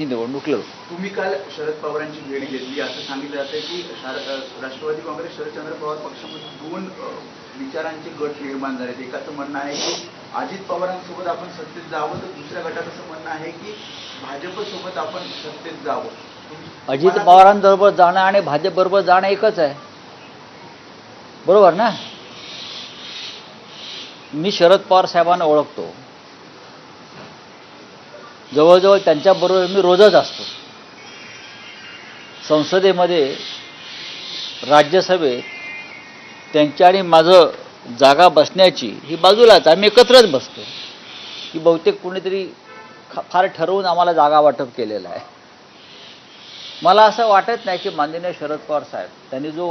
ही निवडणूक लढू. तुम्ही काल शरद पवारांची भेट घेतली. असं सांगितलं जातं की शार- राष्ट्रवादी काँग्रेस शरदचंद्र पवार पक्षामध्ये दोन अ, विचारांचे गट निर्माण झालेत. एकाचं म्हणणं आहे की अजित पवारांसोबत आपण सत्तेत जावं तर दुसऱ्या गटाचं म्हणणं आहे की भाजपसोबत आपण सत्तेत जावं. अजित मला- पवारांबरोबर जाणं आणि भाजपबरोबर जाणं एकच आहे. बरोबर ना? मी शरद पवार साहेबांना ओळखतो. जवळजवळ त्यांच्याबरोबर मी रोजच असतो. संसदेमध्ये राज्यसभेत त्यांच्या आणि माझं जागा बसण्याची ही बाजूलाच आम्ही एकत्रच बसतो. की बहुतेक कोणीतरी फार ठरवून आम्हाला जागा वाटप केलेलं आहे. मला असं वाटत नाही की माननीय शरद पवार साहेब त्यांनी जो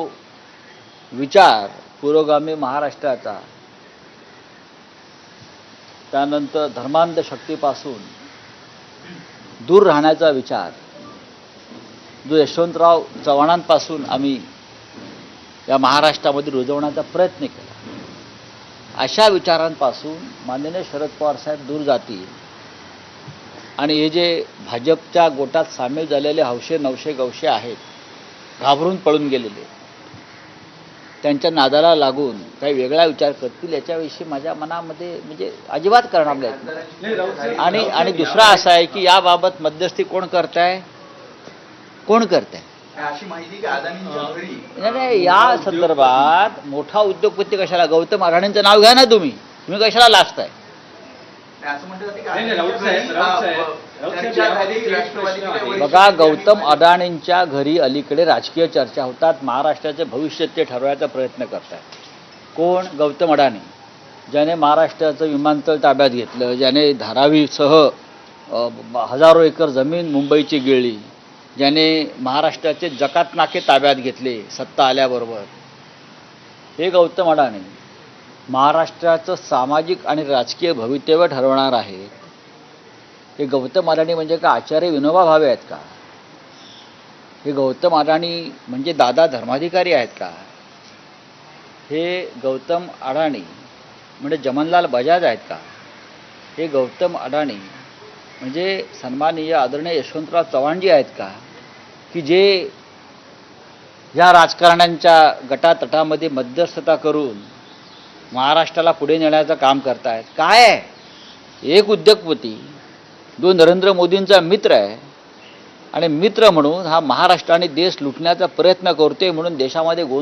विचार पुरोगामी महाराष्ट्राचा त्यानंतर धर्मांध शक्तीपासून दूर राहण्याचा विचार. जो यशवंतराव चव्हाणांपासून आम्ही या महाराष्ट्रामध्ये रुजवण्याचा प्रयत्न केला. अशा विचारांपासून माननीय शरद पवार साहेब दूर जातील. आणि हे जे भाजपच्या गोटात सामील झालेले हौशे नवशे गवशे आहेत घाबरून पळून गेलेले. त्यांच्या नादाला लागून काही वेगळा विचार करतील याच्याविषयी माझ्या मनामध्ये म्हणजे अजिबात करणार नाही आणि आणि दुसरा असा आहे की याबाबत मध्यस्थी कोण करताय? कोण करताय? अशी माहिती की नाही, नाही या संदर्भात मोठा उद्योगपती कशाला? गौतम अडाणींचं नाव घ्या ना तुम्ही. तुम्ही कशाला लाजताय? बघा गौतम. अडाणींच्या घरी अलीकडे राजकीय चर्चा होतात महाराष्ट्राचे भविष्य ते ठरवायचा प्रयत्न करतात. कोण? गौतम अडाणी. ज्याने महाराष्ट्राचं विमानतळ ताब्यात घेतलं ज्याने धारावीसह हजारो एकर जमीन मुंबईची गिळली ज्याने महाराष्ट्राचे जकात नाके ताब्यात घेतले सत्ता आल्याबरोबर. हे गौतम अडाणी. महाराष्ट्राचं सामाजिक आणि राजकीय भवितव्य ठरवणार आहे. हे गौतम अडाणी म्हणजे का आचार्य विनोबा भावे आहेत का? हे गौतम अडाणी म्हणजे दादा धर्माधिकारी आहेत का? हे गौतम अडाणी म्हणजे जमनलाल बजाज आहेत का? हे गौतम अडाणी म्हणजे सन्माननीय आदरणीय यशवंतराव चव्हाणजी आहेत का? की जे या राजकारण्यांच्या गटातटामध्ये मध्यस्थता करून महाराष्ट्राला पुढे नेण्याचं काम करतायत. काय आहे? एक उद्योगपती जो नरेंद्र मोदींचा मित्र आहे आणि मित्र म्हणून हा महाराष्ट्र आणि देश लुटण्याचा प्रयत्न करतोय म्हणून देशामध्ये गोंधळ